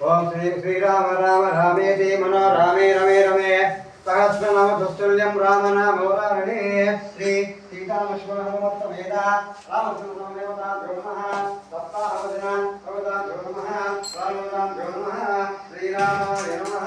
ఓం శ్రీ శ్రీరామ రామ రామేతి మనో రామే రమే రమే సహస్రనామ దుస్తుల్యం రామ శ్రీ సీతాలక్ష్మణ హనుమత్త వేద రామచంద్రమేవతాభ్యో నమః సప్తాహవదన భగవతాభ్యో నమః శ్రీరామాయ నమః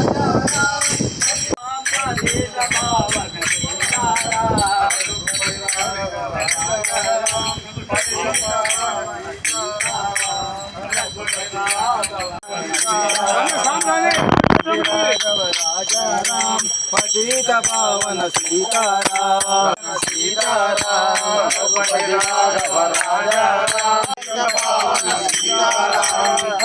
రాజారాం పతిత పావన సీతారామ సీతారామ రాఘవ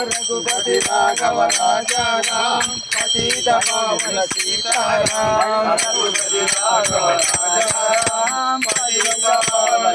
రఘుపతి రాఘవ రాజారాం పతిత పావన సీతారామ రఘుపతి రాఘవ రాజారాం పతిత పావన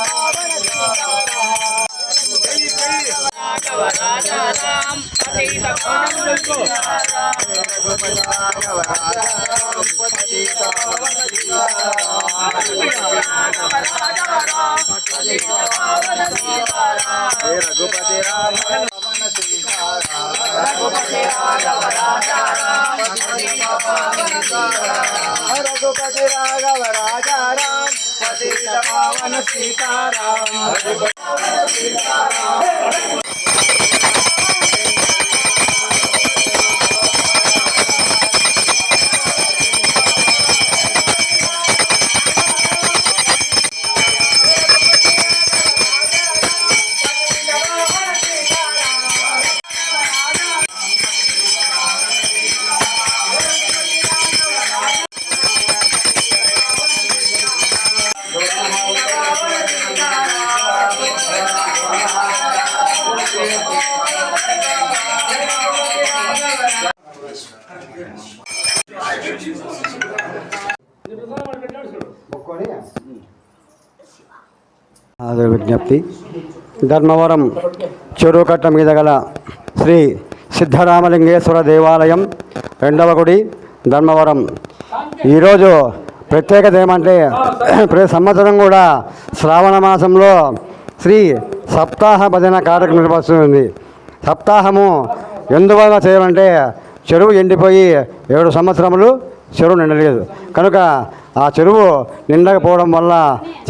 రఘుపతి పావన సీతారామ రఘుపతి రాఘవ రఘుపతి రామ పవన సీతారామ రఘుపతి రాఘవ రాజా రామ రఘుపతి రాఘవ రాజా రామ ఆదర విజ్ఞప్తి. ధర్మవరం చెరువుకట్ట మీద గల శ్రీ సిద్ధరామలింగేశ్వర దేవాలయం రెండవ గుడి ధర్మవరం. ఈరోజు ప్రత్యేకత ఏమంటే ప్రతి సంవత్సరం కూడా శ్రావణ మాసంలో శ్రీ సప్తాహ భజన కార్యక్రమం నిర్వహిస్తుంది. సప్తాహము ఎందువల్ల చేయాలంటే చెరువు ఎండిపోయి ఏడు సంవత్సరములు చెరువు నిండలేదు. కనుక ఆ చెరువు నిండకపోవడం వల్ల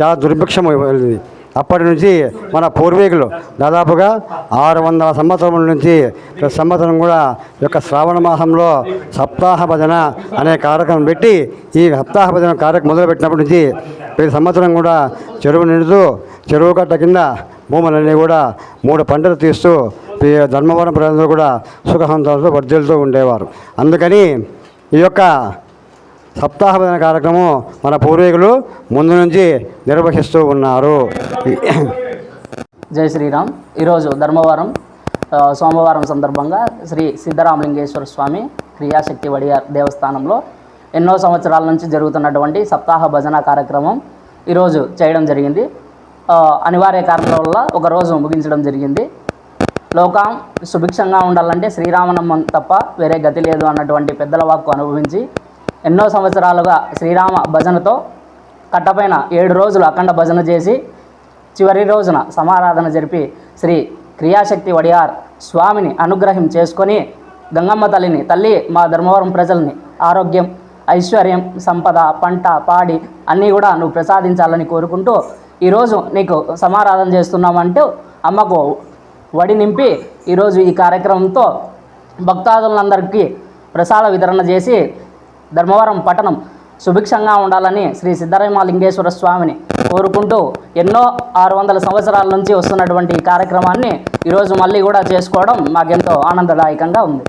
చాలా దుర్భిక్షం వెళ్ళింది అప్పటి నుంచి మన పూర్వీకులు దాదాపుగా ఆరు వందల సంవత్సరముల నుంచి ప్రతి సంవత్సరం కూడా ఈ యొక్క శ్రావణ మాసంలో సప్తాహ భజన అనే కార్యక్రమం పెట్టి ఈ సప్తాహ భజన కార్యక్రమం మొదలుపెట్టినప్పటి నుంచి ప్రతి సంవత్సరం కూడా చెరువు నిండుతూ చెరువు కట్ట కింద భూములన్నీ కూడా మూడు పంటలు తీస్తూ ధర్మవరం ప్రజలు కూడా సుఖసంతాలతో వర్ధిల్తూ ఉండేవారు. అందుకని ఈ యొక్క సప్తాహ భజన కార్యక్రమం మన పూర్వీకులు ముందు నుంచి నిర్వహిస్తూ ఉన్నారు. జై శ్రీరామ్. ఈరోజు ధర్మవరం సోమవారం సందర్భంగా శ్రీ సిద్ధరామలింగేశ్వర స్వామి క్రియాశక్తి వడియార్ దేవస్థానంలో ఎన్నో సంవత్సరాల నుంచి జరుగుతున్నటువంటి సప్తాహ భజన కార్యక్రమం ఈరోజు చేయడం జరిగింది. అనివార్య కారణాల వల్ల ఒక రోజు ముగించడం జరిగింది. లోకం సుభిక్షంగా ఉండాలంటే శ్రీరామనమ్మం తప్ప వేరే గతి లేదు అన్నటువంటి పెద్దల వాక్కు అనుభవించి ఎన్నో సంవత్సరాలుగా శ్రీరామ భజనతో కట్టపైన ఏడు రోజులు అఖండ భజన చేసి చివరి రోజున సమారాధన జరిపి శ్రీ క్రియాశక్తి వడియార్ స్వామిని అనుగ్రహం చేసుకొని గంగమ్మ తల్లిని తల్లి మా ధర్మవరం ప్రజల్ని ఆరోగ్యం ఐశ్వర్యం సంపద పంట పాడి అన్నీ కూడా నువ్వు ప్రసాదించాలని కోరుకుంటూ ఈరోజు నీకు సమారాధన చేస్తున్నామంటూ అమ్మకు వడి నింపి ఈరోజు ఈ కార్యక్రమంతో భక్తాదులందరికీ ప్రసాద వితరణ చేసి ధర్మవరం పట్టణం సుభిక్షంగా ఉండాలని శ్రీ సిద్ధరామ లింగేశ్వర స్వామిని కోరుకుంటూ ఎన్నో ఆరు వందల సంవత్సరాల నుంచి వస్తున్నటువంటి ఈ కార్యక్రమాన్ని ఈరోజు మళ్ళీ కూడా చేసుకోవడం మాకెంతో ఆనందదాయకంగా ఉంది.